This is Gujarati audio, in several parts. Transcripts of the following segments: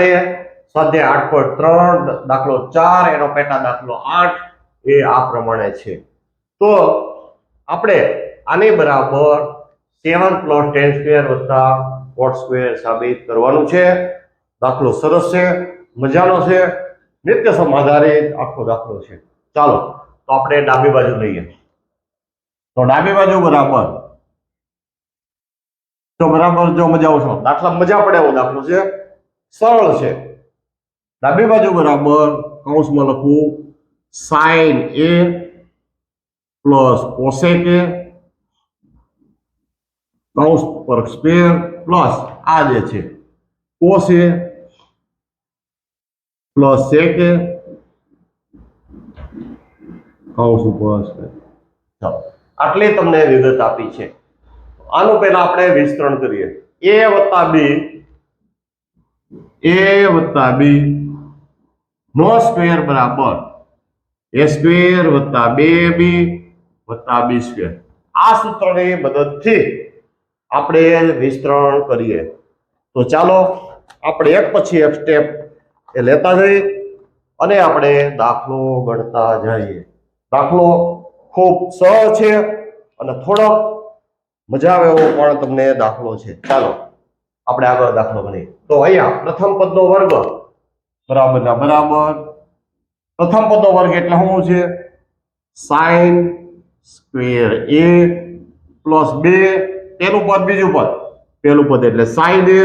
આપણે સ્વાધ્યાય આઠ પોઈન્ટ ત્રણ દાખલો ચાર, એનો પેટા દાખલો આઠ, એ આ પ્રમાણે છે. તો આપણે આની બરાબર સેવન પ્લસ ટેન સ્ક્વેર વત્તા ફોર સ્ક્વેર સાબિત કરવાનું છે. દાખલો સરસ છે, મજાનો છે. નિત્ય સમાધારિત આખો દાખલો છે. ચાલો, તો આપણે ડાબી બાજુ લઈએ. તો ડાબી બાજુ બરાબર. તો બરાબર, જો મજા આવશો. દાખલા મજા પડે એવો દાખલો છે. સરળ છે. ડાબી બાજુ બરાબર કૌંસમાં લખવું sine A plus cosec A કૌંસ પર સ્ક્વેર પ્લસ આ જે છે કોસ એ પ્લસ સેક એ કૌંસ ઉપર. ચાલો, આટલી તમને વિગત આપી છે. આનું પહેલા આપણે વિસ્તરણ કરીએ. એ વત્તા બી એ વત્તા બી નો સ્ક્વેર બરાબર. એ સ્ક્વેર વત્તા બે બી વત્તા બી સ્ક્વેર આ સૂત્રની મદદથી આપણે વિસ્તરણ કરીએ. તો ચાલો આપણે એક પછી એક સ્ટેપ એ લેતા જઈએ અને આપણે દાખલો ગણતા જઈએ. દાખલો ખૂબ સહજ છે અને થોડોક મજા આવે એવો પણ તમને દાખલો છે. ચાલો. આપણે આગળ દાખલો ગણીએ તો અહીંયા પ્રથમ પદનો વર્ગ. બરાબરના બરાબર. પ્રથમ પદનો વર્ગ એટલે શું છે? સાઈન સ્ક્વેર એ પ્લસ બે. પેલું પદ બીજું પદ? પેલું પદ એટલે સાઈન એ.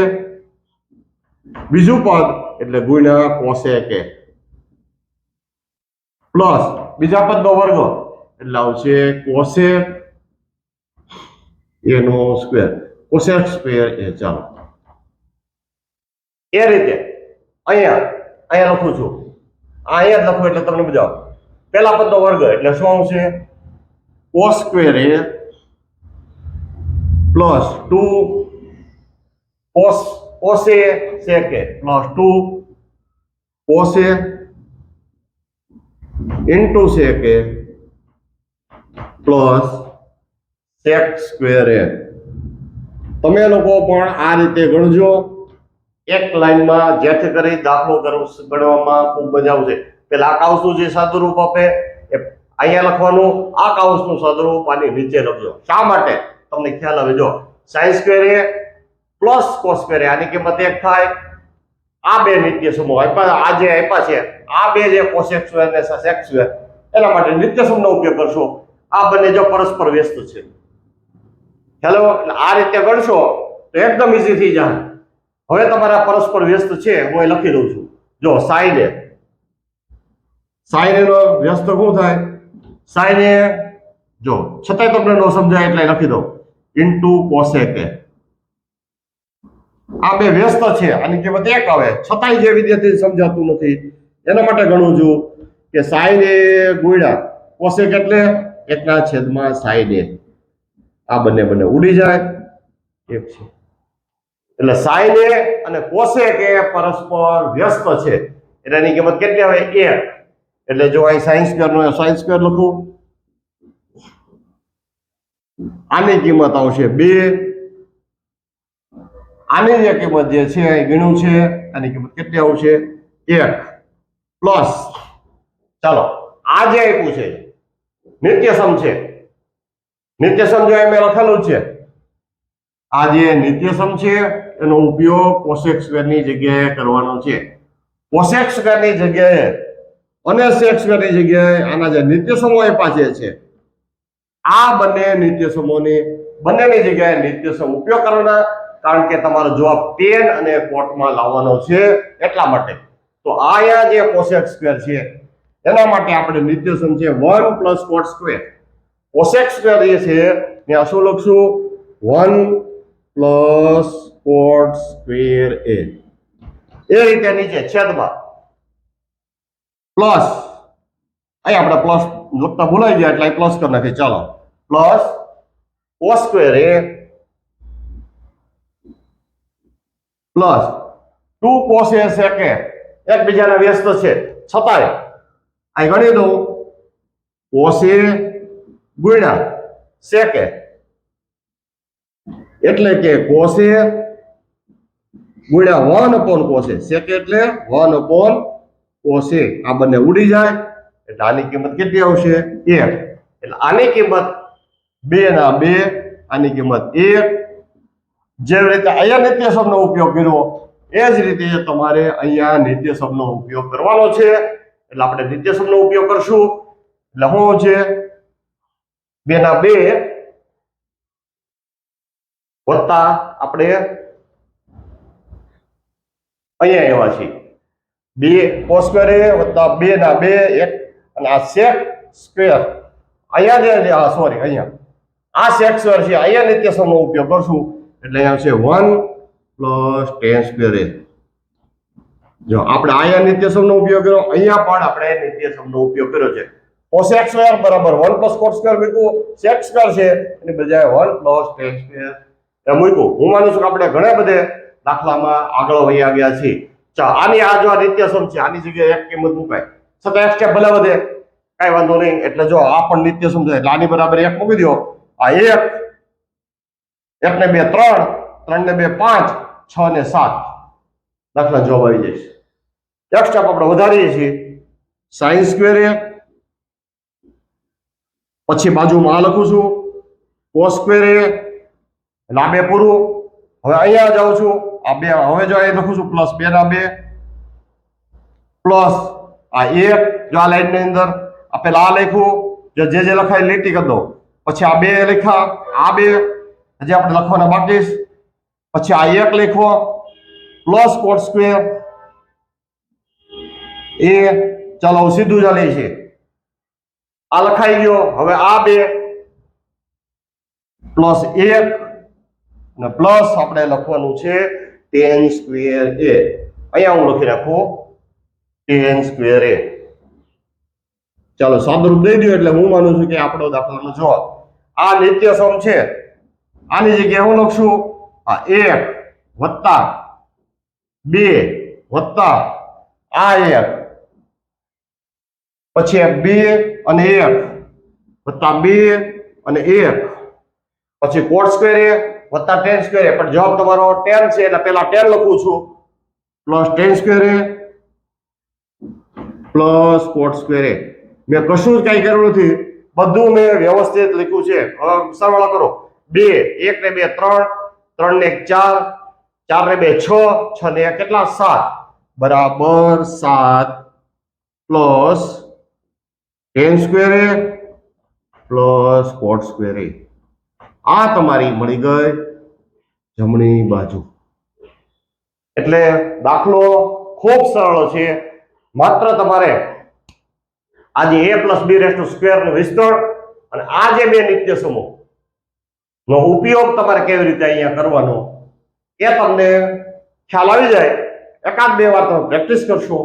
બીજું પદ એટલે ગુણ્યા કોસેક એ. પ્લસ બીજા પદનો વર્ગ એટલે આવશે કોસેક એનો સ્ક્વેર. કોસેક સ્ક્વેર એ, ચાલો. એ રીતે. અહીંયા અહીંયા લખું છું. આ અહીંયા જ લખું એટલે તમને આવે પહેલા પદનો વર્ગ એટલે શું આવશે? ઓ square A plus two cos cos A sec A plus two ઓસે into sec A plus sec square A. તમે લોકો પણ આ રીતે ગણજો. એક લાઈનમાં જેથી કરી દાખલો ગણવામાં ખૂબ મજા આવશે. પેલા આ કાઉસનું જે સાદુરૂપ આપે, એ અહીંયા લખવાનું, આ કાઉસનું સાદુરૂપ આની નીચે લખજો. શા માટે? તમને ખ્યાલ આવે, જો sine square A plus cos આની કિંમત એક થાય. આ બે નિત્ય સમૂહ આપ્યા આ જે આપ્યા છે, આ બે જે કોસેક સ્ક્વેર ને સેક સ્ક્વેર એના માટે નિત્ય સમૂહનો ઉપયોગ કરશો. આ બંને જો પરસ્પર વ્યસ્ત છે. હેલો આ રીતે ગણશો, તો એકદમ ઈઝી થઈ જાય. હવે તમારા પરસ્પર વ્યસ્ત છે, હું એ લખી દઉં છું. જો સાઈન એ એનો વ્યસ્ત શું થાય? સાઈન જો, છતાંય તમને ન સમજાય એટલે લખી દઉં. ઇન્ટુ કોસેક આ બે વ્યસ્ત છે, આની કિંમત એક આવે. છતાંય જે વિદ્યાર્થી સમજાતું નથી. એના માટે ગણું છું કે સાઈન એ ગુણ્યા. કોસેક એટલે એકના છેદમાં સાઈન એ આ બંને બંને ઉડી જાય. એક છે. એટલે સાયને અને કોસેક એ પરસ્પર વ્યસ્ત છે. એટલે એની કિંમત કેટલી આવે? એક. એટલે જો અહીં સાયન્સ સ્ક્વેર સાયન્સ સ્ક્વેર લખું. આની કિંમત આવશે બે. આની જે કિંમત જે છે, એ ગીણું છે. આની કિંમત કેટલી આવશે? એક. પ્લસ. ચાલો, આ જે આપ્યું છે, નિત્યસમ છે. નિત્યસમ જો એમ લખેલું છે. આ જે નિત્યસમ છે, એનો ઉપયોગ કોસેક સ્ક્વેરની જગ્યાએ કરવાનો છે. કોસેક સ્ક્વેરની જગ્યાએ અને સેક સ્ક્વેરની જગ્યાએ આના જે નિત્યસમો પાસે છે. આ બંને નિત્યસમોની, બંનેની જગ્યાએ નિત્યસમ ઉપયોગ કરવાના, કારણ કે તમારો જવાબ ટેન અને કોટમાં લાવવાનો છે એટલા માટે. તો આ જે કોસેક સ્ક્વેર છે, એના માટે આપણે નિત્યસમ છે one plus cot square. Cosec square જે છે, ત્યાં શું લખશું? One plus cot square A. એ રીતે નીચે, છેદમાં. પ્લસ. અહીં આપણે પ્લસ લખતા ભૂલાઈ ગયા એટલે પ્લસ કરી નાખીએ. ચાલો. Plus cos square A. Plus two cos A sec A. એકબીજાના વ્યસ્ત છે. છતાંય અહીં ગણી દઉં. કોસ એ ગુણ્યા સેકે. એટલે કે એ ગુણ્યા વન અપોન કોસે સેક એટલે વન અપોન કોસે આ બંને ઉડી જાય. એટલે આની કિંમત કેટલી આવશે? એક. એટલે આની કિંમત બે ના બે, આની કિંમત એક. જે રીતે અહીંયા નિત્ય શબ્દનો ઉપયોગ કર્યો, એ જ રીતે તમારે અહીંયા નિત્ય શબ્દનો ઉપયોગ કરવાનો છે. એટલે આપણે નિત્ય શબ્દનો ઉપયોગ કરશું. એટલે શું છે બે ના બે વત્તા આપણે અહીંયા એવા છીએ. બે કોસ્કર એ વત્તા બે ના બે એક અને આ સેક સ્ક્વેર અહીંયા જે સોરી અહીંયા. આ સેક સ્ક્વેર છે. અહીંયા નિત્યસમનો ઉપયોગ કરશું. એટલે અહીંયા છે one plus tan square A જો, આપણે અહીંયા નિત્ય સમનો ઉપયોગ કર્યો. અહીંયા પણ આપણે નિત્યસમનો ઉપયોગ કર્યો છે. કોસેક સ્ક્વેર બરાબર વન પ્લસ કોટ સ્ક્વેર મૂક્યું સેક સ્ક્વેર છે. એની બજાય one plus tan square A મૂક્યું. હું માનું છું કે આપણે ઘણા બધે દાખલામાં આગળ વહી ગયા છીએ. ચા, આની આ જો આ નિત્ય સમ છે, આની જગ્યાએ એક કિંમત મુકાય. છતાં એક સ્ટેપ ભલે વધે. કાંઈ વાંધો નહીં. એટલે જો આ પણ નિત્ય સમ છે, એટલે આની બરાબર એક મૂકી દો. આ એક એક ને બે ત્રણ ત્રણ ને બે પાંચ છ ને સાત. દાખલા જવાબ આવી જશે એક સ્ટેપ આપણે વધારીએ છીએ. સાયન્સ સ્ક્વેર એક. પછી બાજુમાં આ લખું છું. કોસ સ્ક્વેર એ એટલે આ બે પૂરું. હવે અહીંયા જાઉં છું. આ બે, હવે જો અહીં લખું છું પ્લસ બે ના બે. પ્લસ આ એક, જો આ લાઈનની અંદર. આ પેલા આ લખ્યું. જો જે જે લખાય લીટી કરી દો. પછી આ બે લખ્યા. આ બે. હજી આપણે લખવાના બાકી છે. પછી આ એક લખો પ્લસ કોટ સ્ક્વેર એ, ચાલો હવે સીધું ચાલે છે આ લખાઈ ગયો. હવે આ બે. પ્લસ એક. અને પ્લસ આપણે લખવાનું છે ટેન સ્ક્વેર એ અહીંયા હું લખી રાખું ટેન સ્ક્વેર એ ચાલો સાદુરૂપ દઈ દઉં એટલે હું માનું છું કે આપણો દાખલાનો જવાબ આ નિત્ય સમ છે. આની જગ્યાએ હું લખશું આ એક વત્તા બે વત્તા આ એક પછી બે અને એક વત્તા બે અને એક. પછી કોટ સ્ક્વેર એ વત્તા ટેન સ્ક્વેર પણ જવાબ તમારો ટેન છે, એટલે પેલા ટેન લખું છું. Plus tan square plus cot square મેં કશું જ કઈ કર્યું નથી. બધું મેં વ્યવસ્થિત લખ્યું છે. હવે સરવાળા કરો. બે, એક ને બે, ત્રણ. ત્રણ ને એક, ચાર. ચાર ને બે, છ. છ ને કેટલા? સાત. બરાબર સાત. Plus tan square A. Plus cot square આ તમારી મળી ગઈ જમણી બાજુ. એટલે દાખલો ખૂબ સરળ છે. માત્ર તમારે આજે એ પ્લસ બી રેસ્ટ સ્ક્વેરનું વિસ્તરણ અને આ જે બે નિત્ય સમૂહ નો ઉપયોગ તમારે કેવી રીતે અહીંયા કરવાનો એ તમને ખ્યાલ આવી જાય. એકાદ બે વાર તમે પ્રેક્ટિસ કરશો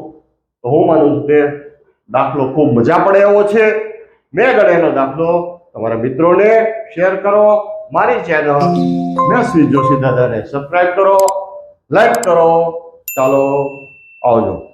તો હું માનું છું કે દાખલો ખૂબ મજા પડે એવો છે. મેં ગણેલો દાખલો તમારા મિત્રોને શેર કરો, મારી ચેનલ શ્રી જોશી દાદાને સબસ્ક્રાઈબ કરો લાઈક કરો. ચાલો, આવજો.